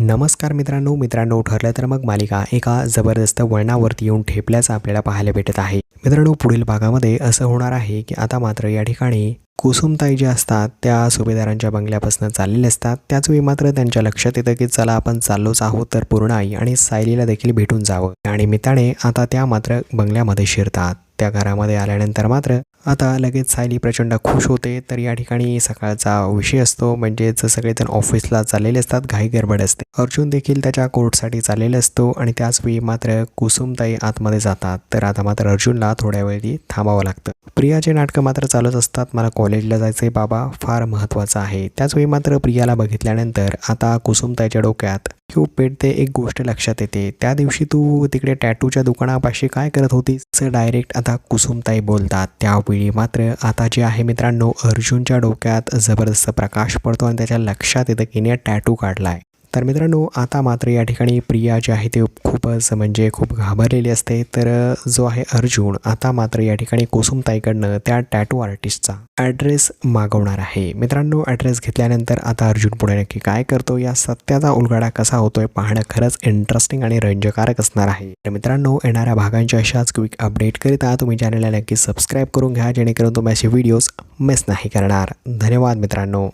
नमस्कार मित्रांनो मित्रांनो ठरलं तर मग मालिका एका जबरदस्त वळणावरती येऊन ठेपल्याचं आपल्याला पाहायला भेटत आहे. मित्रांनो पुढील भागामध्ये असं होणार आहे की आता मात्र या ठिकाणी कुसुमताई ज्या असतात त्या सुभेदारांच्या बंगल्यापासून चाललेल्या असतात. त्याच वेळी मात्र त्यांच्या लक्षात येतं की चला आपण चाललोच आहोत तर पूर्णाई आणि सायलीला देखील भेटून जावं. आणि मिताने आता त्या मात्र बंगल्यामध्ये शिरतात. त्या घरामध्ये आल्यानंतर मात्र आता लगेच सायली प्रचंड खुश होते. तर या ठिकाणी सकाळचा विषय असतो. म्हणजेच सगळेजण ऑफिसला चाललेले असतात. घाई गडबड असते. अर्जुन देखील त्याच्या कोर्टसाठी चाललेला असतो आणि त्याचवेळी मात्र कुसुमताई आतमध्ये जातात. तर आता मात्र अर्जुनला थोड्या वेळी थांबावं लागतं. प्रियाचे नाटकं मात्र चालूच असतात. मला कॉलेजला जायचे बाबा. फार महत्त्वाचं आहे. त्याचवेळी मात्र प्रियाला बघितल्यानंतर आता कुसुमताईच्या डोक्यात खूप पेटते? एक गोष्ट लक्षात येते. त्या दिवशी तू तिकडे टॅटूच्या दुकानापाशी काय करत होतीस? डायरेक्ट आता कुसुमताई बोलतात. त्यावेळी मात्र आता जे आहे मित्रांनो अर्जुनच्या डोक्यात जबरदस्त प्रकाश पडतो आणि त्याच्या लक्षात येतं की टॅटू काढलाय. तर मित्रांनो आता मात्र या ठिकाणी प्रिया जी आहे ते खूपच म्हणजे खूप घाबरलेली असते. तर जो आहे अर्जुन आता मात्र या ठिकाणी कुसुमताईकडनं त्या टॅटू आर्टिस्टचा ॲड्रेस मागवणार आहे. मित्रांनो ॲड्रेस घेतल्यानंतर आता अर्जुन पुढे नक्की काय करतो? या सत्याचा उलगडा कसा होतोय? पाहणं खरंच इंटरेस्टिंग आणि रंजकारक असणार आहे. तर मित्रांनो येणाऱ्या भागांच्या अशाच क्विक अपडेट करिता तुम्ही चॅनलला नक्की सबस्क्राईब करून घ्या जेणेकरून तुम्ही असे व्हिडिओज मिस नाही करणार. धन्यवाद मित्रांनो.